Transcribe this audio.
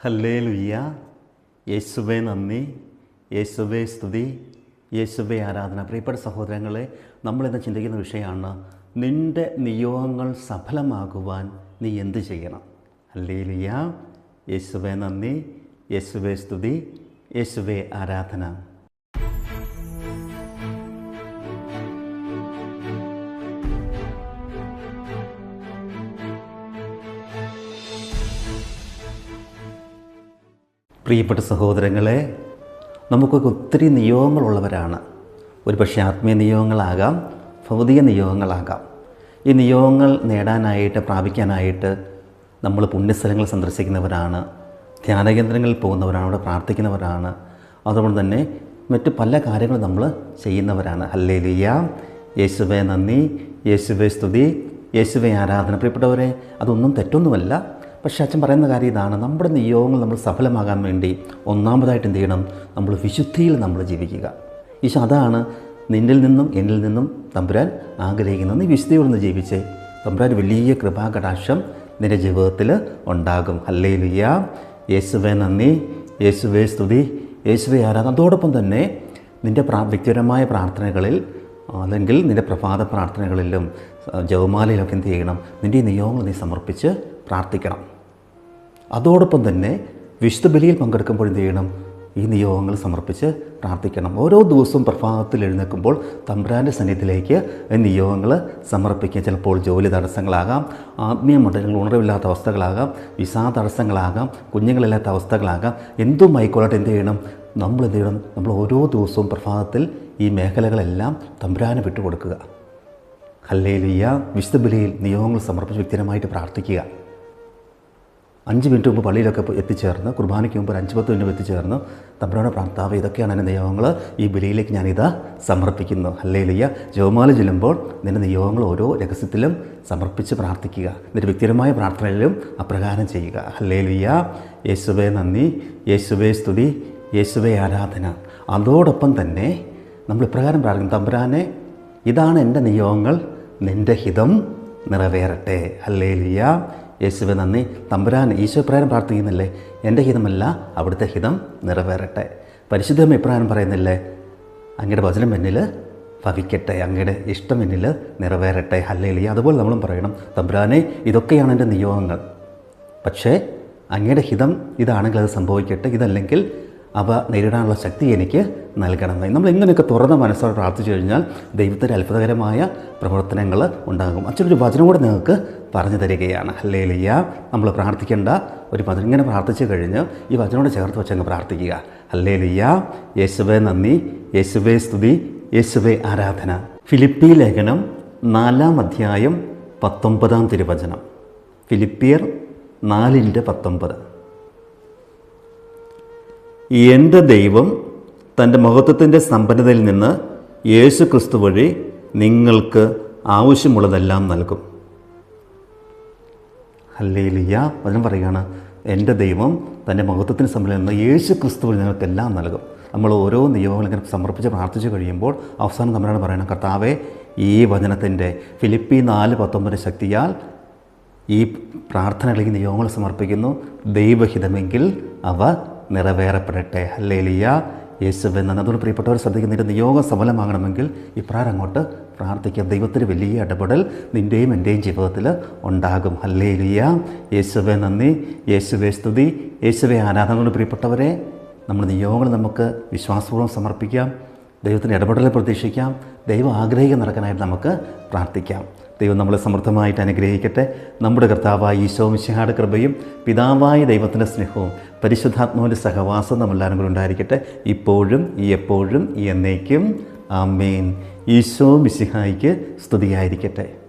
ഹല്ലേ ലുയ്യ യേശുവേ നന്ദി. യേശുവേ സ്തുതി. യേശുവേ ആരാധന. പ്രിയപ്പെട്ട സഹോദരങ്ങളെ നമ്മളിന്ന് ചിന്തിക്കുന്ന വിഷയമാണ് നിന്റെ നിയോഗങ്ങൾ സഫലമാകുവാൻ നീ എന്ത് ചെയ്യണം? ഹല്ലേ ലുയ്യ യേശുവേ നന്ദി. യേശുവേ സ്തുതി. യേശുവേ ആരാധന. പ്രിയപ്പെട്ട സഹോദരങ്ങളെ നമുക്കൊക്കെ ഒത്തിരി നിയോഗങ്ങളുള്ളവരാണ്. ഒരു പക്ഷേ ആത്മീയ നിയോഗങ്ങളാകാം ഭൗതിക നിയോഗങ്ങളാകാം. ഈ നിയോഗങ്ങൾ നേടാനായിട്ട് പ്രാപിക്കാനായിട്ട് നമ്മൾ പുണ്യസ്ഥലങ്ങൾ സന്ദർശിക്കുന്നവരാണ് ധ്യാനകേന്ദ്രങ്ങളിൽ പോകുന്നവരാണ് അവിടെ പ്രാർത്ഥിക്കുന്നവരാണ്. അതുകൊണ്ട് തന്നെ മറ്റു പല കാര്യങ്ങളും നമ്മൾ ചെയ്യുന്നവരാണ്. ഹല്ലേ ലിയ നന്ദി. യേശുവെ സ്തുതി. യേശുവെ ആരാധന. പ്രിയപ്പെട്ടവരെ അതൊന്നും തെറ്റൊന്നുമല്ല. പക്ഷേ അച്ഛൻ പറയുന്ന കാര്യം ഇതാണ്. നമ്മുടെ നിയോഗങ്ങൾ നമ്മൾ സഫലമാകാൻ വേണ്ടി ഒന്നാമതായിട്ട് എന്ത് ചെയ്യണം? നമ്മൾ വിശുദ്ധിയിൽ നമ്മൾ ജീവിക്കുക. ഈശോ അതാണ് നിന്നിൽ നിന്നും എന്നിൽ നിന്നും തമ്പുരാൻ ആഗ്രഹിക്കുന്നത് നീ വിശുദ്ധിയോടൊന്ന് ജീവിച്ചേ. തമ്പുരാൻ വലിയ കൃപാകടാക്ഷം നിന്റെ ജീവിതത്തിൽ ഉണ്ടാകും. ഹല്ലേ ലിയ യേശുവേ നന്ദി. യേശുവേ സ്തുതി. യേശുവേ ആരാധന. അതോടൊപ്പം തന്നെ നിന്റെ പ്രാ വ്യക്തിപരമായ പ്രാർത്ഥനകളിൽ അല്ലെങ്കിൽ നിന്റെ പ്രഭാത പ്രാർത്ഥനകളിലും ജവമാലയിലൊക്കെ എന്ത് ചെയ്യണം? നിന്റെ നിയോഗങ്ങൾ നീ സമർപ്പിച്ച് പ്രാർത്ഥിക്കണം. അതോടൊപ്പം തന്നെ വിശുദ്ധ ബലിയിൽ പങ്കെടുക്കുമ്പോൾ എന്ത് ചെയ്യണം? ഈ നിയോഗങ്ങൾ സമർപ്പിച്ച് പ്രാർത്ഥിക്കണം. ഓരോ ദിവസവും പ്രഭാതത്തിൽ എഴുന്നേൽക്കുമ്പോൾ തമ്പ്രാന്റെ സന്നിധിയിലേക്ക് നിയോഗങ്ങൾ സമർപ്പിക്കുക. ചിലപ്പോൾ ജോലി തടസ്സങ്ങളാകാം ആത്മീയ മണ്ഡലങ്ങൾ ഉണർവില്ലാത്ത അവസ്ഥകളാകാം വിസാ തടസ്സങ്ങളാകാം കുഞ്ഞുങ്ങളില്ലാത്ത അവസ്ഥകളാകാം. എന്തും ആയിക്കോളട്ടെ എന്ത് ചെയ്യണം? നമ്മൾ എന്ത് ചെയ്യണം? നമ്മൾ ഓരോ ദിവസവും പ്രഭാതത്തിൽ ഈ മേഖലകളെല്ലാം തമ്പുരാന് വിട്ടുകൊടുക്കുക. ഹല്ലേലിയ വിശുദ്ധ ബലിയിൽ നിയോഗങ്ങൾ സമർപ്പിച്ച് വ്യക്തിപരമായിട്ട് പ്രാർത്ഥിക്കുക. അഞ്ച് മിനിറ്റ് മുമ്പ് പള്ളിയിലൊക്കെ എത്തിച്ചേർന്ന് കുർബാനയ്ക്ക് മുമ്പ് ഒരു അഞ്ച് പത്ത് മിനിറ്റ് എത്തിച്ചേർന്ന് തമ്പുരാനെ പ്രാർത്ഥാവ് ഇതൊക്കെയാണ് എന്റെ നിയോഗങ്ങൾ. ഈ ബലിയിലേക്ക് ഞാനിത് സമർപ്പിക്കുന്നു. അല്ലേലിയ ജോമാല ചെല്ലുമ്പോൾ നിന്റെ നിയോഗങ്ങൾ ഓരോ രഹസ്യത്തിലും സമർപ്പിച്ച് പ്രാർത്ഥിക്കുക. നിന്റെ വ്യക്തിപരമായ പ്രാർത്ഥനയിലും അപ്രകാരം ചെയ്യുക. അല്ലേലിയ യേശുവേ നന്ദി. യേശുവേ സ്തുതി. യേശുവേ ആരാധന. അതോടൊപ്പം തന്നെ നമ്മൾ ഇപ്രകാരം പ്രാർത്ഥിക്കും തമ്പുരാനെ ഇതാണ് എന്റെ നിയോഗങ്ങൾ. നിന്റെ ഹിതം നിറവേറട്ടെ. ഹല്ലേലിയ യേശുവെ നന്ദി. തമ്പുരാൻ ഈശോ പ്രകാരം പ്രാർത്ഥിക്കുന്നില്ലേ? എന്റെ ഹിതമല്ല അവിടുത്തെ ഹിതം നിറവേറട്ടെ. പരിശുദ്ധം എപ്രകാരം പറയുന്നില്ലേ? അങ്ങയുടെ വചനം എന്നിൽ ഭവിക്കട്ടെ. അങ്ങയുടെ ഇഷ്ടം എന്നിൽ നിറവേറട്ടെ. ഹല്ലേലിയ. അതുപോലെ നമ്മളും പറയണം തമ്പുരാനെ ഇതൊക്കെയാണ് എന്റെ നിയോഗങ്ങൾ. പക്ഷേ അങ്ങയുടെ ഹിതം ഇതാണെങ്കിൽ അത് സംഭവിക്കട്ടെ. ഇതല്ലെങ്കിൽ അവ നേരിടാനുള്ള ശക്തി എനിക്ക് നൽകണമേ നമ്മൾ ഇങ്ങനെയൊക്കെ തുറന്ന മനസ്സോടെ പ്രാർത്ഥിച്ചു കഴിഞ്ഞാൽ ദൈവത്തിന്റെ അത്ഭുതകരമായ പ്രവർത്തനങ്ങൾ ഉണ്ടാകും. അച്ഛനൊരു വചനം കൂടെ നിങ്ങൾക്ക് പറഞ്ഞു തരികയാണ്. അല്ലേ ലിയ നമ്മൾ പ്രാർത്ഥിക്കേണ്ട ഒരു വചനം. ഇങ്ങനെ പ്രാർത്ഥിച്ചു കഴിഞ്ഞ് ഈ വചനോട് ചേർത്ത് വെച്ചങ്ങ് പ്രാർത്ഥിക്കുക. അല്ലേ ലിയ യേശുവേ നന്ദി. യേശുവേ സ്തുതി. യേശുവേ ആരാധന. ഫിലിപ്പി ലേഖനം നാലാം അധ്യായം പത്തൊമ്പതാം തിരുവചനം. ഫിലിപ്പിയർ നാലിന്റെ പത്തൊമ്പത്. എന്റെ ദൈവം തന്റെ മഹത്വത്തിന്റെ സമ്പന്നതയിൽ നിന്ന് യേശു ക്രിസ്തു വഴി നിങ്ങൾക്ക് ആവശ്യമുള്ളതെല്ലാം നൽകും. ഹല്ലേലിയ വചനം പറയുകയാണ് എന്റെ ദൈവം തന്റെ മഹത്വത്തിന് സമ്പന്നതയിൽ നിന്ന് യേശു ക്രിസ്തു വഴി നിങ്ങൾക്കെല്ലാം നൽകും. നമ്മൾ ഓരോ നിയമങ്ങളും ഇങ്ങനെ സമർപ്പിച്ച് പ്രാർത്ഥിച്ചു കഴിയുമ്പോൾ അവസാനം നമ്മളാണ് പറയുന്നത് കർത്താവെ ഈ വചനത്തിന്റെ ഫിലിപ്പി നാല് പത്തൊമ്പതിന്റെ ശക്തിയാൽ ഈ പ്രാർത്ഥനകളിലേക്ക് നിയോഗങ്ങൾ സമർപ്പിക്കുന്നു. ദൈവഹിതമെങ്കിൽ അവ നിറവേറപ്പെടട്ടെ. ഹല്ലേലിയ. യേശുവെ നന്ദി. അതുകൊണ്ട് പ്രിയപ്പെട്ടവർ ശ്രദ്ധിക്കുന്നതിന്റെ നിയോഗം സഫലമാകണമെങ്കിൽ ഇപ്രാരം അങ്ങോട്ട് പ്രാർത്ഥിക്കുക ദൈവത്തിന് വലിയ ഇടപെടൽ നിന്റെയും എന്റെയും ജീവിതത്തിൽ ഉണ്ടാകും. ഹല്ലേലിയ. യേശുവെ നന്ദി. യേശുവെ സ്തുതി. യേശുവെ ആരാധന. പ്രിയപ്പെട്ടവരെ നമ്മുടെ നിയോഗങ്ങൾ നമുക്ക് വിശ്വാസപൂർവം സമർപ്പിക്കാം. ദൈവത്തിന്റെ ഇടപെടൽ പ്രതീക്ഷിക്കാം. ദൈവം ആഗ്രഹിക്കുന്ന നടക്കാനായിട്ട് നമുക്ക് പ്രാർത്ഥിക്കാം. ദൈവം നമ്മളെ സമൃദ്ധമായിട്ട് അനുഗ്രഹിക്കട്ടെ. നമ്മുടെ കർത്താവായ ഈശോ മിശിഹാട് കൃപയും പിതാവായ ദൈവത്തിന്റെ സ്നേഹവും പരിശുദ്ധാത്മാവിന്റെ സഹവാസം നമ്മളെല്ലാവരും കൂടെ ഉണ്ടായിരിക്കട്ടെ. ഇപ്പോഴും ഈ എപ്പോഴും ഈ എന്നേക്കും. ആമേൻ. ഈശോ മിശിഹായിക്ക് സ്തുതിയായിരിക്കട്ടെ.